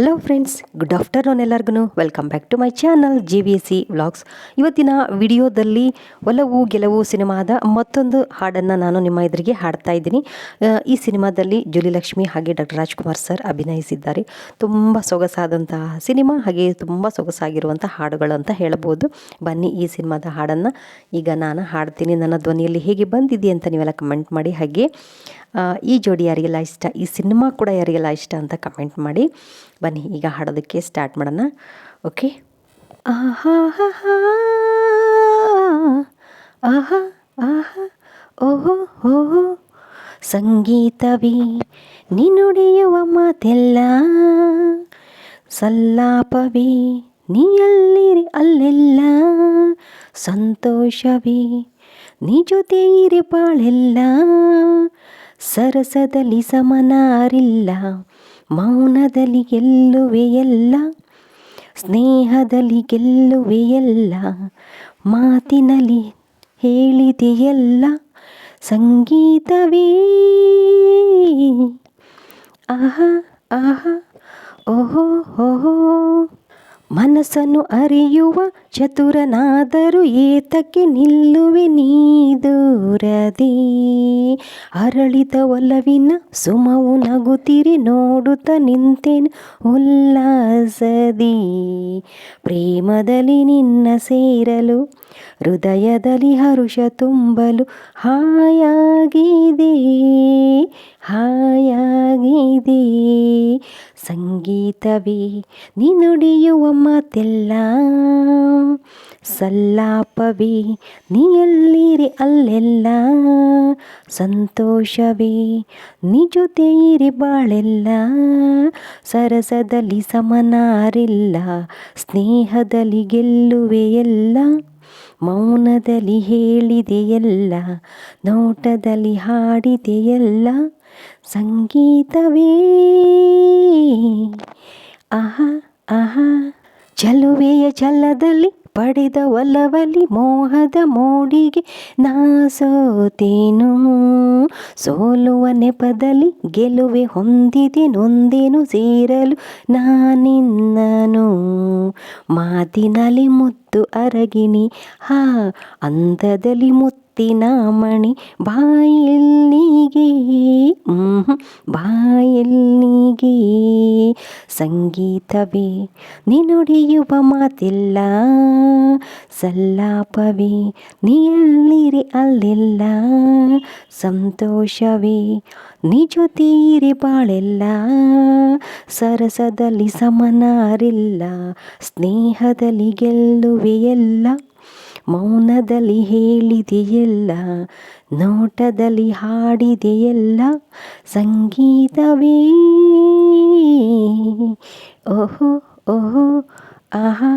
Hello friends good afternoon ಎಲ್ಲರಿಗೂ welcome back to my channel G V C vlogs ಇವತ್ತಿನ ವಿಡಿಯೋದಲ್ಲಿ ಒಲವು, ಗೆಲುವು ಸಿನಿಮಾದ ಮತ್ತೊಂದು ಹಾಡನ್ನು ನಾನು ನಿಮ್ಮ ಎದುರಿಗೆ ಹಾಡ್ತಾ ಇದ್ದೀನಿ. ಈ ಸಿನಿಮಾದಲ್ಲಿ ಜುಲಿ ಲಕ್ಷ್ಮಿ ಹಾಗೆ ಡಾಕ್ಟರ್ ರಾಜ್ಕುಮಾರ್ ಸರ್ ಅಭಿನಯಿಸಿದ್ದಾರೆ. ತುಂಬ ಸೊಗಸಾದಂತಹ ಸಿನಿಮಾ, ಹಾಗೆ ತುಂಬ ಸೊಗಸಾಗಿರುವಂಥ ಹಾಡುಗಳು ಅಂತ ಹೇಳ್ಬೋದು. ಬನ್ನಿ ಈ ಸಿನಿಮಾದ ಹಾಡನ್ನು ಈಗ ನಾನು ಹಾಡ್ತೀನಿ. ನನ್ನ ಧ್ವನಿಯಲ್ಲಿ ಹೇಗೆ ಬಂದಿದೆ ಅಂತ ನೀವೆಲ್ಲ ಕಮೆಂಟ್ ಮಾಡಿ. ಹಾಗೆ ಈ ಜೋಡಿ ಯಾರಿಗೆಲ್ಲ ಇಷ್ಟ, ಈ ಸಿನಿಮಾ ಕೂಡ ಯಾರಿಗೆಲ್ಲ ಇಷ್ಟ ಅಂತ ಕಮೆಂಟ್ ಮಾಡಿ. ಬನ್ನಿ, ಈಗ ಹಾಡೋದಕ್ಕೆ ಸ್ಟಾರ್ಟ್ ಮಾಡೋಣ. ಓಕೆ ಆಹಾ ಆಹಾ ಆಹಾ ಓಹೋ ಓಹೋ ಸಂಗೀತವೇ, ನೀ ನುಡಿಯುವ ಮಾತೆಲ್ಲ. ಸಲ್ಲಾಪವೇ, ನೀ ಅಲ್ಲಿರಿ ಅಲ್ಲೆಲ್ಲ. ಸಂತೋಷವೇ, ನೀ ಜೊತೆ ಇರಿ ಬಾಳೆಲ್ಲ. ಸರಸದಲ್ಲಿ ಸಮನಾರಿಲ್ಲ, ಮೌನದಲ್ಲಿ ಗೆಲ್ಲುವೆ ಎಲ್ಲ, ಸ್ನೇಹದಲ್ಲಿ ಗೆಲ್ಲುವೆ ಎಲ್ಲ, ಮಾತಿನಲ್ಲಿ ಹೇಳಿದೆಯಲ್ಲ ಸಂಗೀತವೇ. ಆಹಾ ಆಹಾ, ಓಹೋ ಓಹೋ. ಮನಸ್ಸನ್ನು ಅರಿಯುವ ಚತುರನಾದರೂ ಏತಕ್ಕೆ ನಿಲ್ಲುವೆ ನೀ ದೂರದಿ. ಅರಳಿದ ಒಲವಿನ ಸುಮವು ನಗುತ್ತಿರಿ, ನೋಡುತ್ತ ನಿಂತೇನು ಉಲ್ಲಾಸದಿ. ಪ್ರೇಮದಲ್ಲಿ ನಿನ್ನ ಸೇರಲು, ಹೃದಯದಲ್ಲಿ ಹರುಷ ತುಂಬಲು ಹಾಯಾಗಿದೆ ಹಾಯಾಗಿದೆ ಸಂಗೀತವೇ ನೀನುಡಿಯುವ ಮಾತೆಲ್ಲ. ಸಲ್ಲಾಪವೇ, ನೀ ಎಲ್ಲಿರಿ ಅಲ್ಲೆಲ್ಲ. ಸಂತೋಷವೇ, ನೀ ಇರಿ ಬಾಳೆಲ್ಲ. ಸರಸದಲ್ಲಿ ಸಮನಾರಿಲ್ಲ, ಸ್ನೇಹದಲ್ಲಿ ಗೆಲ್ಲುವೆ ಎಲ್ಲ ಮೌನದಲ್ಲಿ ಹೇಳಿದೆಯಲ್ಲ ನೋಟದಲ್ಲಿ ಹಾಡಿದೆಯಲ್ಲ ಸಂಗೀತವೇ? ಆಹಾ ಆಹಾ ಚಲುವೆಯ ಛಲದಲ್ಲಿ ಪಡೆದ ಒಲವಲಿ ಮೋಹದ ಮೋಡಿಗೆ ನಾ ಸೋತೇನು ಸೋಲುವ ನೆಪದಲ್ಲಿ ಗೆಲುವೆ ಹೊಂದಿದೆ, ನೊಂದೇನು ಸೇರಲು ನಾನಿನ್ನನು? ಮಾತಿನಲ್ಲಿ ಮುತ್ತು ಅರಗಿಣಿ ಹಾ, ಅಂದದಲ್ಲಿ ಮುತ್ತಿನ ಮಣಿ ಬಾಯಿಲ್ಲಿಗೆ ಬಾಯಲ್ಲಿಗೆ ಸಂಗೀತವೇ ನಿನುಡಿಯುವ ಮಾತಿಲ್ಲ. ಸಲ್ಲಾಪವೇ ನೀ ಎಲ್ಲಿರಿ ಅಲ್ಲೆಲ್ಲ. ಸಂತೋಷವೇ ನೀ ಜೊತೆ ಇರಿ ಬಾಳೆಲ್ಲ. ಸರಸದಲ್ಲಿ ಸಮನಾರಿಲ್ಲ. ಸ್ನೇಹದಲ್ಲಿ ಗೆಲ್ಲುವೆಯೆಲ್ಲ ಮೌನದಲ್ಲಿ ಹೇಳಿದೆಯೆಲ್ಲ. ನೋಟದಲ್ಲಿ ಹಾಡಿದೆಯೆಲ್ಲ. ಸಂಗೀತವೇ. ಓಹೋ ಓಹೋ ಆಹಾ ಆಹಾ